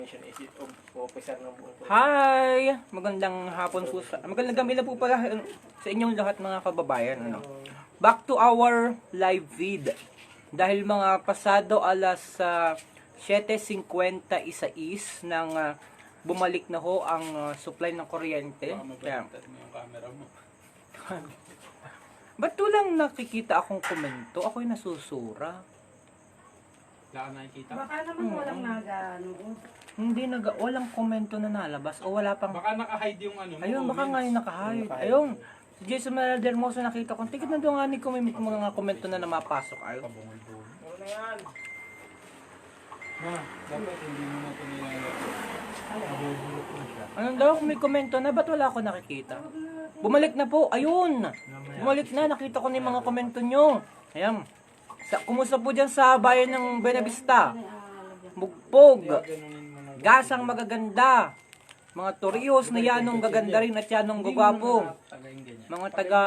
ignition is it of officer ng buong. Hi! Magandang hapon po sa... Magandang gabi na po pala uh, sa inyong lahat mga kababayan. Ano? Back to our live feed. Dahil mga pasado alas uh, 7.50 isa is nang uh, bumalik na ho ang uh, supply ng kuryente. Kaya, ba't walang nakikita akong komento? Ako'y nasusura. Wala ka nakikita? Baka naman walang nagano. Hindi nag walang komento na nalabas o wala pang Baka naka-hide yung ano mo. Ayun, baka nga yung nakahide. Ayun. Si Jason Manuel Hermoso nakita ko. Tignan na doon nga ni kumimik mga komento na namapasok. Ayun. Pabungol-bungol. Ano na yan? Ma, dapat hindi mo na ito nilalagay. Nabubulok na siya. Anong daw kung may komento na? Ba't wala ako nakikita? Bumalik na po. Ayun. Bumalik na. Nakita ko na yung mga komento nyo. Ayan. Kumusta po dyan sa bayan ng Benavista? Bugpog. Gasang magaganda. Mga Torrijos na yanong gaganda rin at yanong gagwapo. Tagayin ganyan. Mga taga...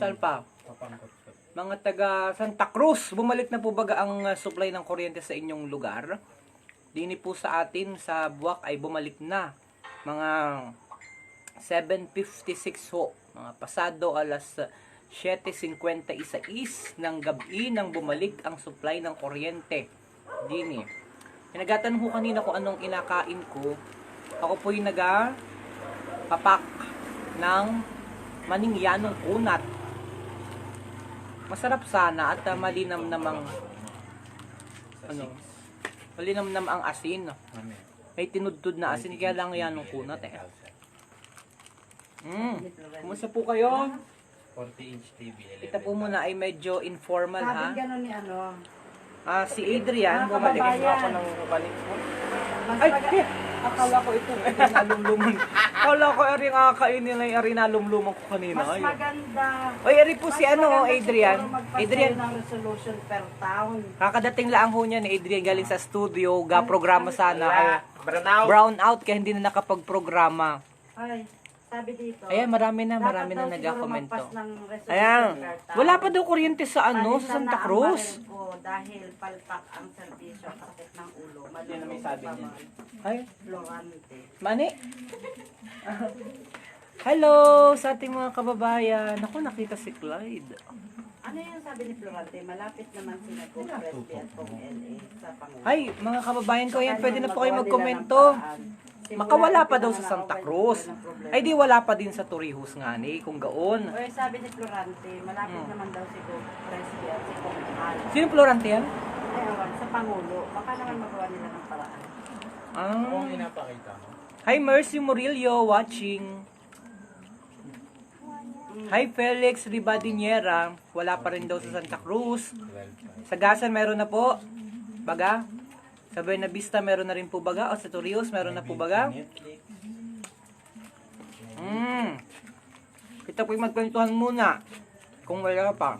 saan pa? Mga taga Santa Cruz, bumalik na po baga ang uh, supply ng kuryente sa inyong lugar? Dini po sa atin sa Buwak ay bumalik na. Mga 7.56 ho. Mga pasado alas uh, 7.51 is ng gabi nang bumalik ang supply ng kuryente. Dini. Pinagatan ko kanina kung anong inakain ko. Ako po yung naga papak ng maningyanong kunat masarap sana at uh, malinam namang ano malinam nam ang asin may tinudtod na asin kaya lang yan ng kunat eh mm. kumusta po kayo 40 inch TV. kita po muna ay medyo informal ha Sabi gano'n ni ano. ah si Adrian Mga bumalik kababayan. Ako ng balik po. Ay eh, akala ko ito arinalumluman akala ko aring kakainin na yung arinalumluman ko kanina mas Ayun. maganda. Oy, eri po Mas si ano, maganda Adrian. siguro magpasaya Adrian, ng resolution per town. kakadating lang ho niya ni Adrian galing sa studio, ga programa sana. Ay, Branaw. brown out kaya hindi na nakapag-programa. Ay, sabi dito. Ayan, marami na, marami na nagkakomento. Ayan, wala pa daw kuryente sa ano, sa Santa Cruz. ko dahil palpak ang serbisyo sakit ng ulo. Yan ang may sabi niyan. Ay, Florante. mani. Hello sa ating mga kababayan. Ako nakita si Clyde. Ano yung sabi ni Florante? Malapit naman sila kung Presby at kung LA sa Pangulo. Ay, mga kababayan ko, yan, pwede na po kayo magkomento. Makawala pa daw sa Santa Cruz. Ay, di wala pa din sa Torrijos nga ni, kung gaon. Oy, sabi ni Florante, malapit Hmm. naman daw si Kung Presby at si Kung Al. Sino Florante yan? Ay, awan, sa Pangulo. Baka naman magawa nila ng paraan. Ah. Kung inapakita mo. Hi Mercy Murillo watching. Hi Felix Ribadiniera. Wala pa rin daw sa Santa Cruz. 12 Sa Gasan meron na po. Baga. Sa Buena Vista meron na rin po baga. O sa Torrijos meron na po baga. Hmm. Kita po yung magkwentuhan muna. Kung wala pa.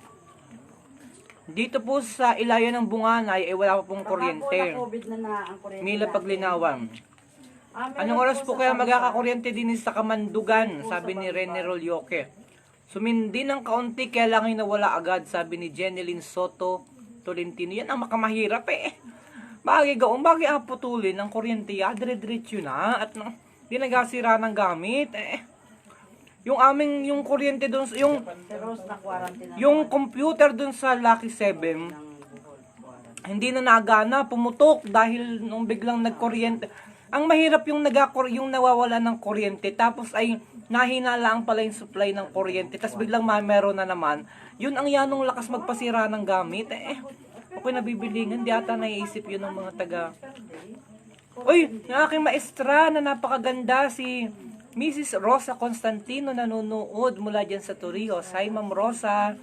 Dito po sa ilayo ng Bunganay ay wala pa pong kuryente. Mila. Paglinawan. Ah, Anong oras po kaya magkakakuryente din sa Kamandugan? Sabi ni Rene Rolyoke. Sumindi ng kaunti, kaya lang nawala agad, sabi ni Jeneline Soto Tolentino. Yan ang makamahirap eh. Bagay gaong, bagay ang putulin ng kuryente, ya, dire-diretso na. At nang, di nagasira ng gamit. Eh. Yung aming, yung kuryente doon, yung, yung computer doon sa Lucky 7, ng Bohol quarantine. hindi na nagana, pumutok dahil nung biglang nagkuryente. Ang mahirap yung nagakor yung nawawala ng kuryente tapos ay nahina lang pala yung supply ng kuryente tapos biglang may meron na naman. Yun ang yanong lakas magpasira ng gamit. Eh, okay nabibilingan. Di ata naiisip yun ng mga taga. Uy, yung aking maestra na napakaganda si Mrs. Rosa Constantino nanonood mula dyan sa Torrijos. Hi, Ma'am Rosa.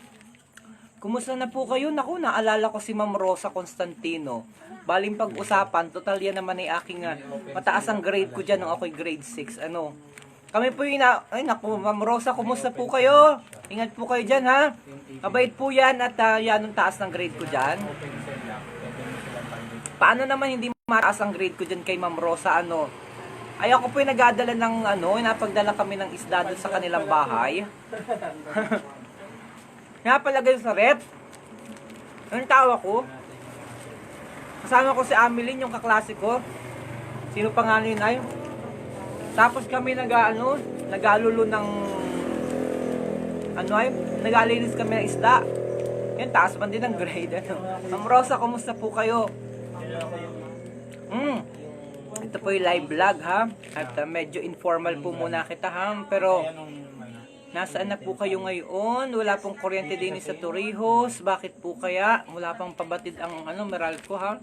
Kumusta na po kayo? Naku, naalala ko si Ma'am Rosa Constantino. Baling pag-usapan, total yan naman ay aking ah, mataas ang grade ko dyan nung ako'y grade 6. Ano? Kami po yung ina... Ay naku, Ma'am Rosa, kumusta po kayo? Ingat po kayo dyan, ha? Mabait po yan at ah, yan ang taas ng grade ko dyan. Paano naman hindi mataas ang grade ko dyan kay Ma'am Rosa, ano? Ay ako po yung nag-aadala ng ano, napagdala kami ng isda doon sa kanilang bahay. Nga pala ganun sa rep. Anong tawa ko? Kasama ko si Ameline, yung kaklase ko. Si Sino pa nga yun ay? Tapos kami nag ano, nagalulo ng ano ay, nagalinis kami ng isda. Yan, taas man din ang grade. Ano. Ma'am Rosa, kumusta po kayo? Mm. Ito po yung live vlog ha. At uh, medyo informal po muna kita ha. Pero nasaan na po kayo ngayon? Wala pong kuryente din sa Torrijos. Bakit po kaya? Wala pang pabatid ang ano, Meralco ha.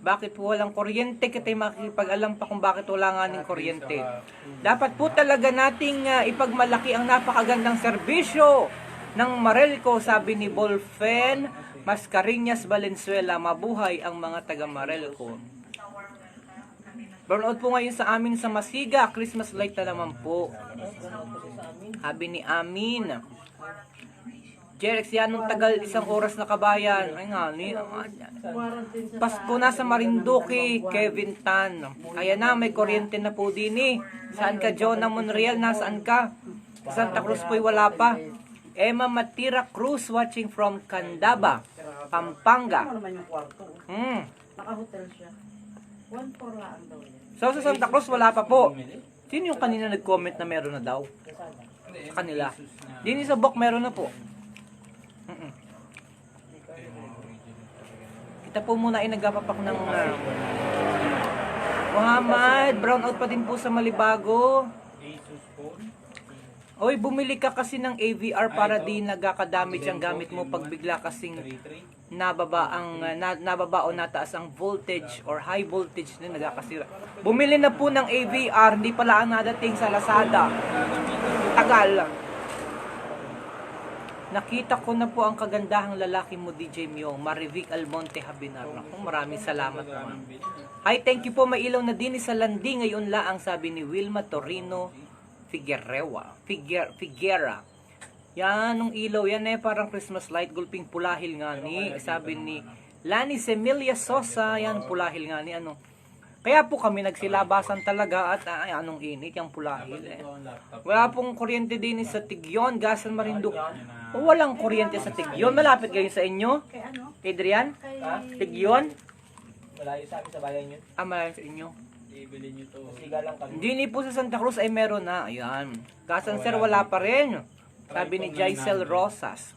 Bakit po walang kuryente? Kita makikipag-alam pa kung bakit wala nga ng kuryente. Dapat po talaga nating ah, ipagmalaki ang napakagandang serbisyo ng Marelco, sabi ni Bolfen Mascareñas Valenzuela. Mabuhay ang mga taga Marelco. Burnout po ngayon sa amin sa Masiga. Christmas light na naman po. Sabi ni Amin. Jerex, yan nung tagal isang oras na kabayan. Ay nga, ni, Pasko na sa Marinduque, Kevin Tan. Ayan na, may kuryente na po din eh. Saan ka, Jonah Monreal? Nasaan ka? Sa Santa Cruz po'y wala pa. Emma Matira Cruz watching from Candaba, Pampanga. Hmm. Naka-hotel siya. One for lang daw yan. So sa Santa Cruz wala pa po. Sino yung kanina nag-comment na meron na daw? Sa kanila. Dini sa book meron na po. Mm-mm. Kita po muna ay nagpapapak ng uh, Muhammad, brownout pa din po sa Malibago. Oy, bumili ka kasi ng AVR para di nagkakadamage ang gamit mo pag bigla kasing 33. Nababa ang na, nababa o nataas ang voltage or high voltage na nagkakasira. Bumili na po ng AVR, hindi pala ang nadating sa Lazada. Tagal. Nakita ko na po ang kagandahang lalaki mo, DJ Mio, Marivic Almonte Habinar. Naku, maraming salamat po. Hi, thank you po. May ilaw na din sa landi ngayon la ang sabi ni Wilma Torino Figuerewa. Figuer, Figuera. Yan, nung ilaw yan eh, parang Christmas light, gulping pulahil nga ni, sabi ni Lani Semilia Sosa, yan, pulahil nga ni, ano. Kaya po kami nagsilabasan talaga at ay, anong init, yung pulahil eh. Wala pong kuryente din sa Tigyon, Gasan Marinduque. O, walang kuryente sa Tigyon. Malapit kayo sa inyo? Kay ano? Adrian? Kay... Tigyon? Malayo sa amin sa bayan yun. Ah, malayo sa inyo. Ibili nyo to. Siga lang kami. Hindi ni po sa Santa Cruz ay meron na. Ayan. Gasan Sir, wala pa rin. Sabi ni Jaisel Rosas.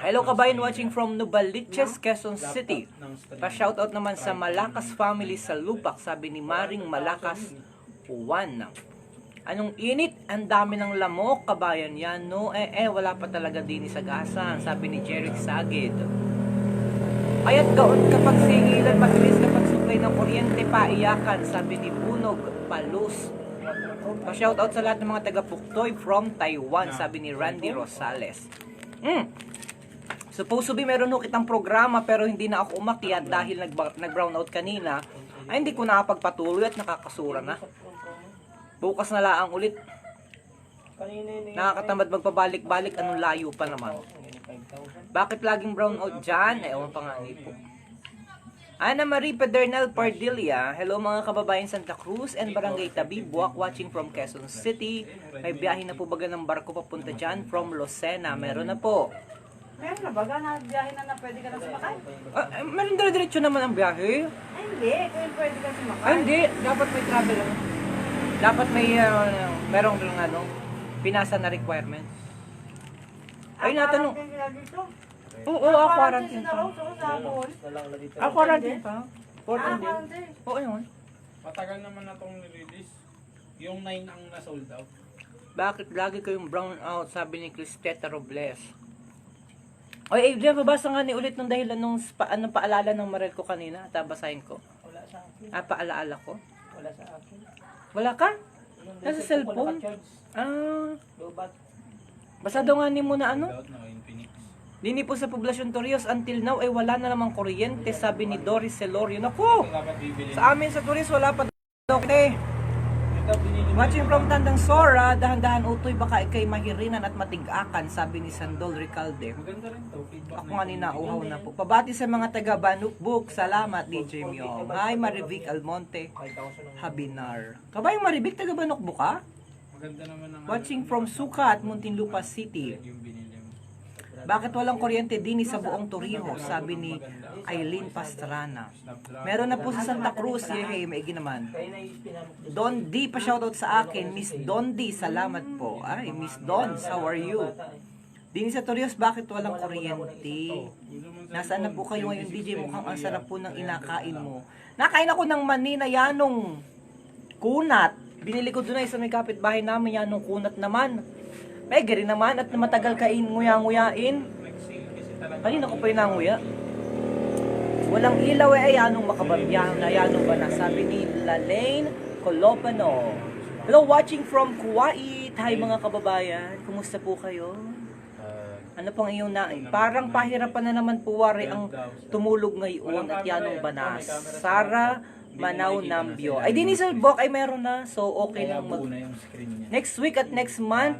Hello kabayan watching from Nubaliches, Quezon City. Pa-shoutout naman sa Malakas family sa Lupak, sabi ni Maring Malakas Juan. Anong init? Ang dami ng lamok, kabayan yan, no? Eh, eh, wala pa talaga din sa gasan, sabi ni Jeric Sagid. Ayat gaon kapag singilan, mabilis kapag supply ng kuryente, paiyakan, sabi ni Bunog Palus. Pa-shoutout sa lahat ng mga taga-Puktoy from Taiwan, sabi ni Randy Rosales. Mm. Supposed to be meron ho kitang programa pero hindi na ako umakyat dahil nag nag-brown out kanina. Ay hindi ko nakapagpatuloy at nakakasura na. Bukas na lang ulit. Eh. Nakakatamad magpabalik-balik anong layo pa naman. 5,000. Bakit laging brown out dyan? Ewan pa nga ni po. Ana Marie Pedernal Pardilla. Hello mga kababayan Santa Cruz and Barangay Tabi. Buwak watching from Quezon City. May biyahe na po baga ng barko papunta dyan from Lucena. Meron na po. Meron na baga na biyahe na na pwede ka na sumakay? Ah, eh, meron dire-diretso naman ang biyahe. Ay hindi, kung pwede ka sumakay. Ay, hindi. Dapat may travel ano. Dapat may, uh, merong ano, pinasa na requirements. Ay, natanong. Ang sila dito. Oo, oh, oh, quarantine pa. Ah, quarantine pa. Ah, 14 days. quarantine. Oo, yun. Matagal naman na itong nirelease. Yung 9 ang na-sold out. Bakit lagi kayong brown out, sabi ni Cristeta Robles. Oy, Adrian, babasa nga ni ulit ng dahilan nung pa, anong paalala ng Marel ko kanina. Tabasahin ko. Wala sa akin. Ah, paalaala ko. Wala sa akin. Wala ka? Yung Nasa cellphone. Ah, Lobat. basa daw nga ni mo na ano? Sold out na Infinix. Dini po sa poblasyon Torrijos until now ay wala na namang kuryente, sabi ni Doris Celorio. Naku! Sa amin sa Torrijos wala pa daw. Binili mo. Watching from Tandang Sora, dahan-dahan utoy baka ikay mahirinan at matigakan, sabi ni Sandol Ricalde. Ako nga ninauhaw na po. Pabati sa mga taga Banukbuk. Salamat, DJ Myong. Hi, Marivic Almonte 5,000 ang Habinar. Kabayang Marivic, taga Banukbuk ka? Watching from Sukat, Muntinlupa City. Bakit walang kuryente din sa buong Torrijos? Sabi ni Eileen Pastrana. Meron na po sa Santa Cruz. Hey, hey, maigi naman. Don D pa shoutout sa akin. Miss Don D, salamat po. Ay, Miss Don, how are you? Din sa Torrijos, bakit walang kuryente? Nasaan na po kayo ngayon, DJ? Mukhang ang sarap po ng inakain mo. Nakain ako ng mani na yanong kunat. Binili ko doon ay sa may kapitbahay namin yanong kunat naman. May gari naman at matagal kain nguya-nguyain. Kanina ko pa yung nanguya. Walang ilaw eh, ay anong makababyahan na yanong ba na sabi ni Lalaine Colopano. Hello, watching from Kuwait. Hi mga kababayan, kumusta po kayo? Ano pang iyong na Parang pahirapan na naman po wari ang tumulog ngayon at yanong banas. Sara Manaw Nambio. Ay, din sa ay meron na. So, okay lang mag... Next week at next month,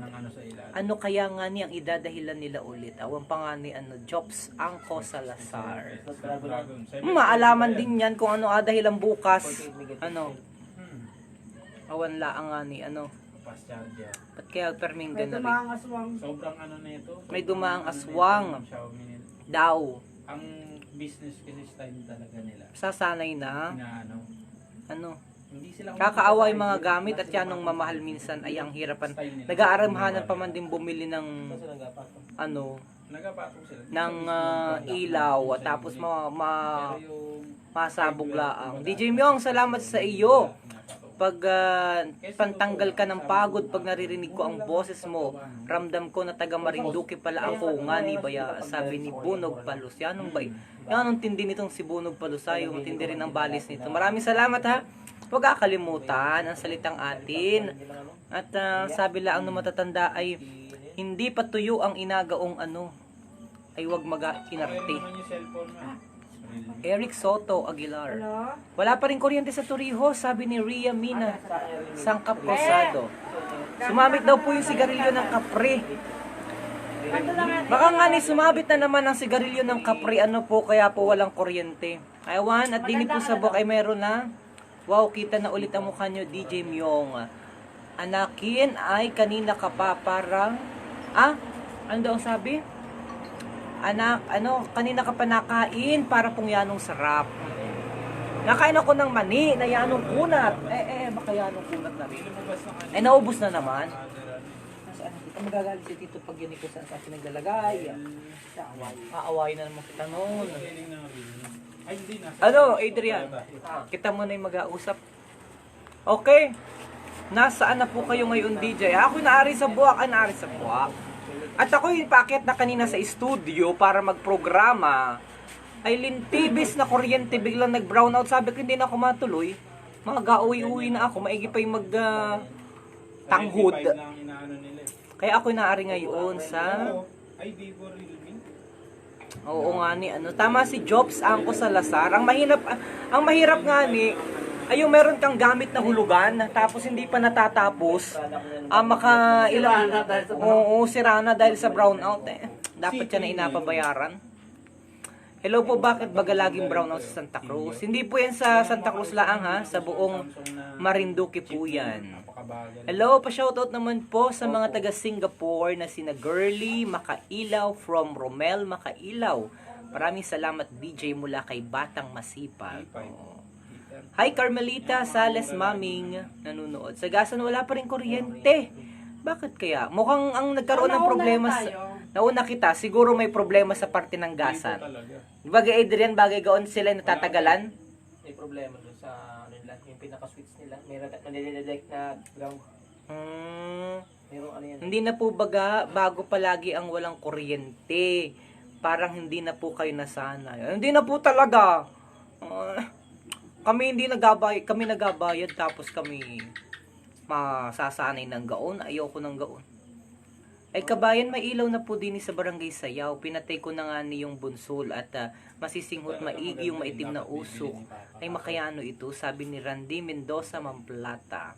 ano ano kaya nga ni ang idadahilan nila ulit? Awan pa nga ni ano, Jobs Angko Salazar. Maalaman din yan kung ano adahilan bukas. Ano, awan laang nga ni ano. Fast charger. Ba't kaya perming Ito ganun? mga aswang. Sobrang ano na ito. May dumaang aswang. Nila. Daw. Ang business kasi style talaga nila. Sasanay na. Inaano. Ano? Kakaawa yung mga gamit at yan nung mamahal minsan ay ang hirapan. Nag-aaramhanan pa man din bumili ng ano, ng ah, ilaw at tapos ma, ma masabog laang. DJ Myong, salamat sa iyo. Pag ah, pantanggal ka ng pagod pag naririnig ko ang boses mo, ramdam ko na taga Marinduque pala ako nga ni Baya, sabi ni Bunog Palus. Yan ang bay. Yan ang tindi nitong si Bunog Palusayo, matindi rin ang balis nito. Maraming salamat ha. Huwag kakalimutan ang salitang atin. At ah, sabi lang ng matatanda ay hindi pa tuyo ang inagaong ano ay wag mag-inarte. Eric Soto Aguilar. Wala pa rin kuryente sa Torrijos, sabi ni Ria Mina Sangkap Rosado. Sumabit daw po yung sigarilyo ng kapre. Baka nga ni sumabit na naman ang sigarilyo ng kapre, ano po, kaya po walang kuryente. Aywan, at dini po sa book ay meron na. Wow, kita na ulit ang mukha nyo, DJ Myong. Anakin ay kanina ka pa parang, ah, ano daw sabi? Anak, ano, kanina ka pa nakain para pong yanong sarap. Nakain ako ng mani na yanong kunat. Eh, eh, baka yanong kunat na rin. Eh, naubos na naman. Ito magagalit si Tito pag yun ko saan sa pinaglalagay. Aaway na naman kita noon. Ay, hindi. Nasa Ano, Adrian? Kita mo na yung mag-ausap. Okay. Nasaan na po kayo ngayon, DJ? Ako naari sa buwak, ah, naari sa buwak. At ako yung packet na kanina sa studio para magprograma. Ay lintibis na kuryente, biglang nag-brown out. Sabi ko, hindi na ako matuloy. Mga gauwi-uwi na ako, maigi pa yung mag ah, tanghod. 95 lang ang inaano nila eh. Kaya ako naari ngayon sa... Ay, Vivo Realme. Oo nga ni ano, tama si Jobs Angko Salazar. Ang mahirap ang mahirap nga ni ay yung meron kang gamit na hulugan tapos hindi pa natatapos. Ah, maka ilang Oo, sira na dahil sa brownout eh. Dapat yan na inapabayaran. Hello po, bakit baga laging brownout sa Santa Cruz? Hindi po yan sa Santa Cruz laang ha, sa buong Marinduque po yan. Napakabagal. Hello, pa-shoutout naman po sa mga taga Singapore na sina Girly Makailaw from Romel Makailaw. Maraming salamat DJ mula kay Batang Masipag. Oo. Hi Carmelita Sales Maming nanonood. Sa gasan wala pa rin kuryente. Bakit kaya? Mukhang ang nagkaroon ng Nauna problema sa... Nauna kita, siguro may problema sa parte ng gasan. Bagay Adrian, bagay gaon sila natatagalan. May problema doon sa ano nila, yung pinaka-switch nila. May nadidetect na ground. Hmm. Merong ano yan. Hindi na po baga, bago palagi ang walang kuryente. Parang hindi na po kayo nasanay. Hindi na po talaga. Ah, kami hindi nagabay, kami nagabayad tapos kami masasanay ng gaon. Ayoko ng gaon. Ay kabayan, may ilaw na po din sa barangay Sayaw. Pinatay ko na nga ni yung bunsol at ah, masisinghot maigi yung maitim na usok. Ay makayano ito, sabi ni Randy Mendoza Mamplata.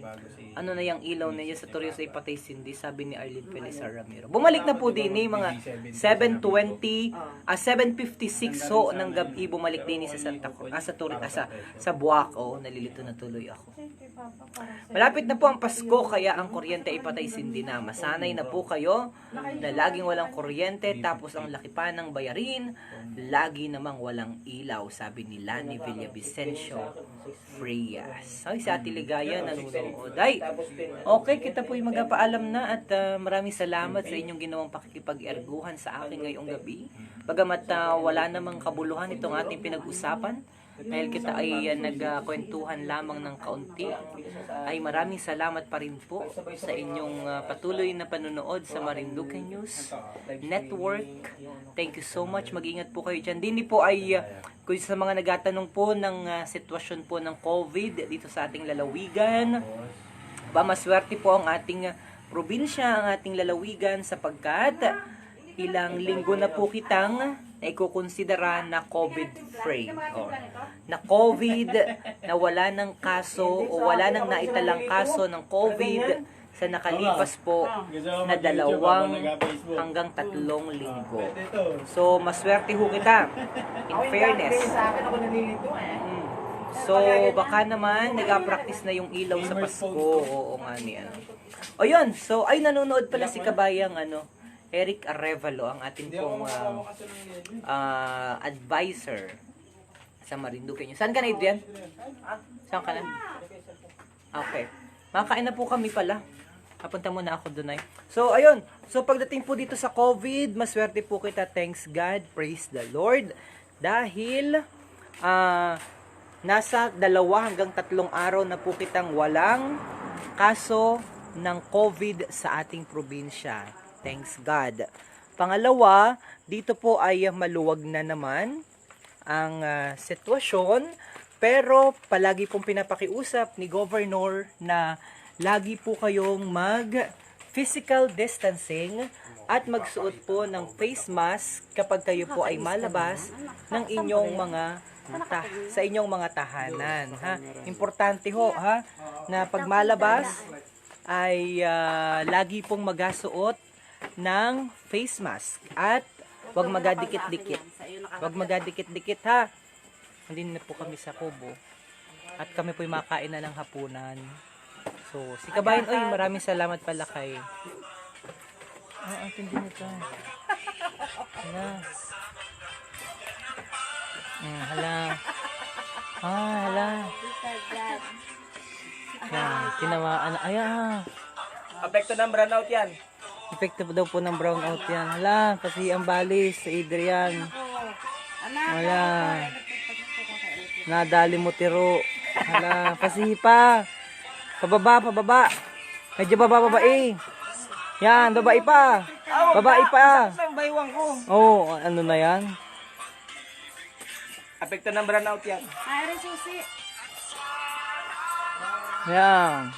Bago si... ano na yung ilaw ninyo sa Torres ay patay sindi, sabi ni Arlene Felizar Ramiro. Bumalik na po din eh, mga 7.20, ah. 7.56 ho ng gabi, bumalik din eh sa Santa Cruz, ah, sa Torres, ah, sa, sa Buwak, oh, nalilito na tuloy ako. Malapit na po ang Pasko, kaya ang kuryente ay patay sindi na. Masanay na po kayo na laging walang kuryente, tapos ang laki pa ng bayarin, lagi namang walang ilaw, sabi ni Lani Villavicencio Frias. Ay, sa Ate Ligaya, nanonood. Ay, okay, kita po yung magpaalam na at ah, maraming salamat sa inyong ginawang pakikipag-erguhan sa akin ngayong gabi. Bagamat ah, wala namang kabuluhan itong ating pinag-usapan, dahil kita ay uh, nagkwentuhan lamang ng kaunti, ay maraming salamat pa rin po sa inyong ah, patuloy na panonood sa Marinduque News Network. Thank you so much. Mag-ingat po kayo dyan. Dini po ay, ah, kung sa mga nagatanong po ng ah, sitwasyon po ng COVID dito sa ating lalawigan, ba maswerte po ang ating ah, probinsya, ang ating lalawigan sapagkat ilang linggo na po kitang naikukonsidera na COVID-free. O, na COVID, na wala ng kaso o wala nang naitalang kaso ng COVID sa nakalipas po na dalawang hanggang tatlong linggo. So, maswerte ho kita. In fairness. Sa akin ako nalilito eh. Mm. So, baka naman nag-practice na yung ilaw sa Pasko. Oo nga ni ano. O yun, so ay nanonood pala si Kabayang ano, Eric Arevalo, ang ating pong um, ah, advisor sa Marinduque niyo. Saan ka na, Adrian? Saan ka na? Okay. Makakain na po kami pala. Papunta muna ako doon ay. So, ayun. So, pagdating po dito sa COVID, maswerte po kita. Thanks God. Praise the Lord. Dahil, ah, nasa dalawa hanggang tatlong araw na po kitang walang kaso ng COVID sa ating probinsya. Thanks God. Pangalawa, dito po ay maluwag na naman ang ah, sitwasyon pero palagi pong pinapakiusap ni Governor na lagi po kayong mag physical distancing at magsuot po ng face mask kapag kayo po ay malabas ng inyong mga ta- sa inyong mga tahanan ha importante ho ha na pag malabas ay ah, lagi pong magasuot ng face mask. At wag magadikit-dikit. Wag magadikit-dikit ha? Hindi na po kami sa kubo. At kami po makain na ng hapunan. So si Kabayan oy maraming salamat pala kay ah ang tindi nito. Hala. Mm, hala. Ah hala. Yan tinawaan ay ah Apekto ng brownout yan. Effective daw po ng brownout yan. Hala, kasi ang balis sa Adrian. Wala. Nadali mo tiro. Hala, kasi pa. Pababa, pababa. Medyo baba, baba eh. Yan, babae pa. Babae pa. Ang baywang ko. Oh, ano na yan? Apekto ng brownout yan. Ay, susi. Yan.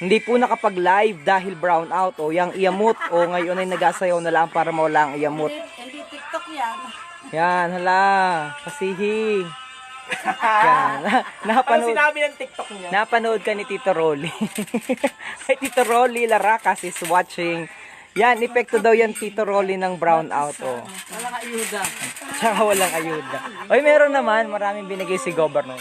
Hindi po nakapag-live dahil brown out. O, yung iyamot. O, ngayon ay nagasayaw na lang para mawala ang iyamot. Hindi, hindi TikTok yan. Yan, hala. Pasihi. Yan. Ano Napanood, sinabi ng TikTok niya? napanood ka ni Tito Rolly. Ay, Tito Rolly Laracas is watching. Yan, epekto daw yan Tito Rolly ng brown out. Oh. Walang ayuda. Tsaka walang ayuda. Oy, meron naman. Maraming binigay si Governor.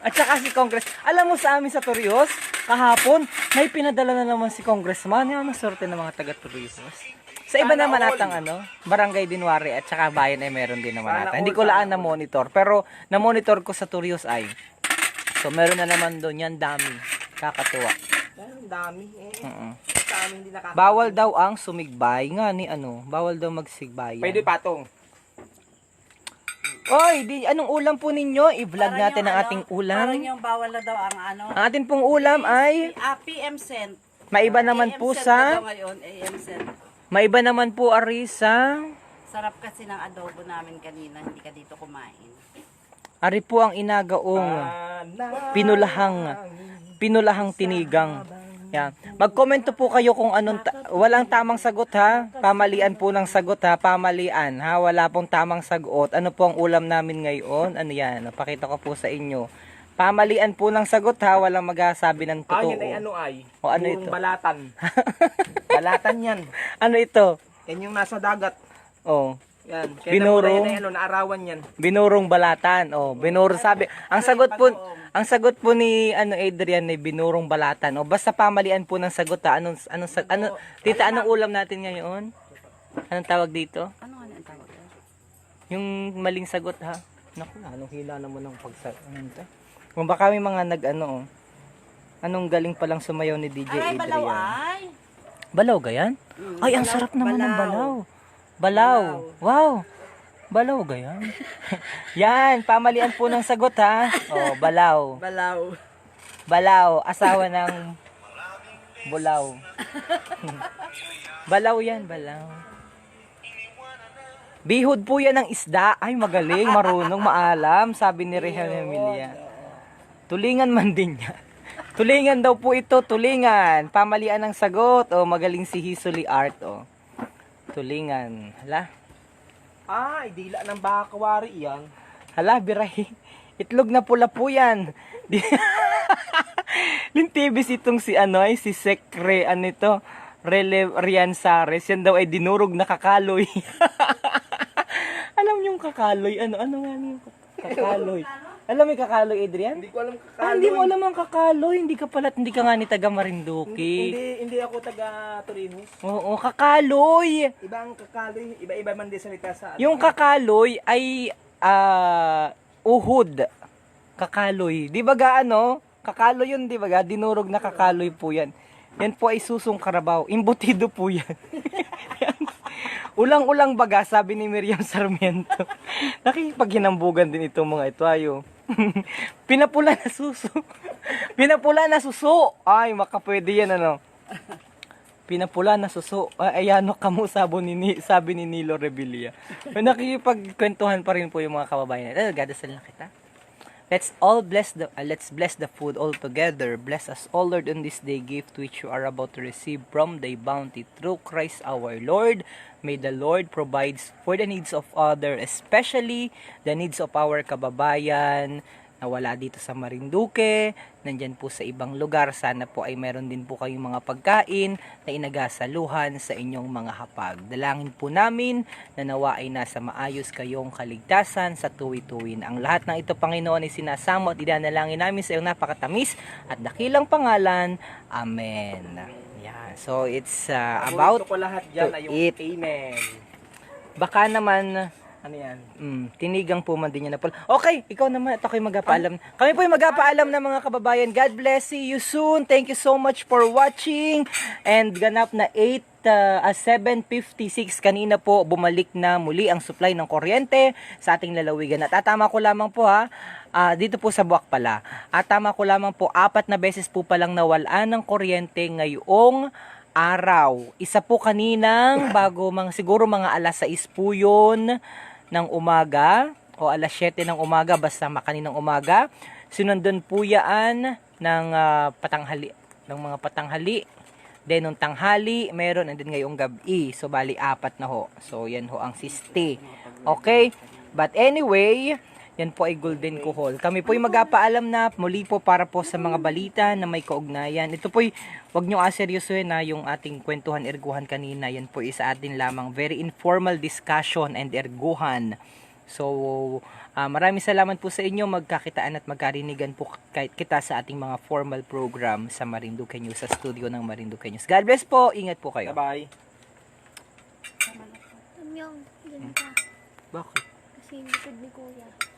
At saka si Congress. Alam mo sa amin sa Torrijos, kahapon, may pinadala na naman si Congressman. Yan, maswerte ng mga taga Torrijos. Sa iba Sana naman all. atang ano, Barangay Dinwari at saka bayan ay meron din naman ata. Hindi ko laan na monitor, pero na-monitor ko sa Torrijos ay. So meron na naman doon, yan dami. Kakatuwa. Ang dami eh. Mm-mm. Sa amin hindi. Bawal daw ang sumigbay nga ni ano, bawal daw magsigbay. Pwede patong. Oy, di, anong ulam po ninyo? I-vlog Parang natin yung ang ano, ating Parang ulam. yung bawal na daw ang ano. Ang ating pong ulam ay Ah, PM Cent. maiba naman AM po Cent na sa ngayon, AM Cent. maiba naman po ari sa Sarap kasi ng adobo namin kanina, hindi ka dito kumain. ari po ang inagaong pinulahang pinulahang tinigang. Yan. Mag-komento po kayo kung anong ta- walang tamang sagot ha. Pamalian po ng sagot ha. Pamalian ha. Wala pong tamang sagot. Ano po ang ulam namin ngayon? Ano yan? Napakita ko po sa inyo. Pamalian po ng sagot ha, walang magsasabi ng Ah, totoo. yan ay ano ay? O, ano Purong ito? balatan. balatan yan. Ano ito? Yan yung nasa dagat. Oh, Yan. Kaya Binurong? Yan ay ano, naarawan yan. binurong balatan. Oh, binuro sabi. Ang sagot po, ang sagot po ni ano Adrian ay binurong balatan. O basta pamalian po ng sagot ha. Anong anong sag- ano tita anong ulam natin ngayon? Anong tawag dito? Ano nga ang tawag? Yung maling sagot ha. Naku, anong hila naman ng pagsa ano to? Kung baka may mga nag ano oh. Anong galing palang sumayaw ni DJ Ay, balaw Adrian? ay. Balaw gayan? Mm, Ay, ang balaw- sarap naman ng balaw. Balaw. Wow. Balaw gayan? Yan, pamalian po ng sagot ha. Oh, balaw. Balaw. Balaw, asawa ng bulaw. balaw yan, balaw. Bihod po yan ng isda. Ay, magaling, marunong, maalam, sabi ni Rehel Emilia. Tulingan man din niya. Tulingan daw po ito, tulingan. Pamalian ng sagot. O, magaling si Hisuli Art, o. Tulingan. Hala. Ah, ay dila ng bakawari yan. Hala, biray. Itlog na pula po yan. Lintibis itong si ano ay si Sekre ano ito. Rele Rian Sares. Yan daw ay dinurog na kakaloy. Alam yung kakaloy? Ano? Ano nga yung kakaloy? Alam mo yung kakaloy, Adrian? Hindi ko alam Ah, kakaloy. hindi mo alam ang kakaloy. Hindi ka pala, hindi ka nga ni taga Marinduque. Hindi, hindi ako taga Torinos. Oo, kakaloy. Iba ang kakaloy, iba-iba man din salita sa Yung kakaloy ay ah uhod. Kakaloy. Di ba ga ano? Kakaloy yun, di ba ga? Dinurog na kakaloy po yan. Yan po ay susong karabaw. Imbutido po yan. Ulang-ulang baga, sabi ni Miriam Sarmiento. Nakikipaghinambugan din itong mga ito, ayo. Pinapula na suso. Pinapula na suso. Ay, makapwede yan, ano. Pinapula na suso. Ay, ayano kamo sabo ni, ni sabi ni Nilo Rebilla. Nakikipagkwentuhan pa rin po yung mga kababayan. Eh, gadasal na kita. Let's all bless the uh, let's bless the food all together. Bless us all, Lord, on this day gift which you are about to receive from thy bounty through Christ our Lord. May the Lord provides for the needs of other, especially the needs of our kababayan na wala dito sa Marinduque, nandyan po sa ibang lugar. Sana po ay meron din po kayong mga pagkain na inagasaluhan sa inyong mga hapag. Dalangin po namin na nawa ay nasa maayos kayong kaligtasan sa tuwi-tuwin. Ang lahat ng ito, Panginoon, ay sinasamo at idinanalangin namin sa iyong napakatamis at dakilang pangalan. Amen. Yan. So, it's uh, about ko lahat dyan to ay yung eat. amen. baka naman Ano yan? Mm, tinigang po man din na pala. Okay, ikaw naman. Ito kayo magpaalam. Kami po yung magpaalam ng mga kababayan. God bless. You soon. Thank you so much for watching. And ganap na 8 uh, ah, 7.56 kanina po bumalik na muli ang supply ng kuryente sa ating lalawigan. At tatama ko lamang po ha, ah, dito po sa Buwak pala. At tama ko lamang po, apat na beses po palang nawalaan ng kuryente ngayong araw. Isa po kaninang bago mga siguro mga alas 6 po yun ng umaga o alas 7 ng umaga basta makaninang umaga. Sinundan po yaan ng ah, patanghali ng mga patanghali. Then nung tanghali, meron and then ngayong gabi. So bali apat na ho. So yan ho ang siste. Okay? But anyway, yan po ay Golden Kuhol. Kami po ay magpaalam na muli po para po sa mga balita na may kaugnayan. Ito po ay, wag nyo aseryosohin na yung ating kwentuhan, erguhan kanina. Yan po ay sa atin lamang. Very informal discussion and erguhan. So, ah, maraming salamat po sa inyo. Magkakitaan at magkarinigan po kahit kita sa ating mga formal program sa Marinduque News, sa studio ng Marinduque News. God bless po. Ingat po kayo. Bye-bye. Ka. Bakit? Kasi likod ni kuya.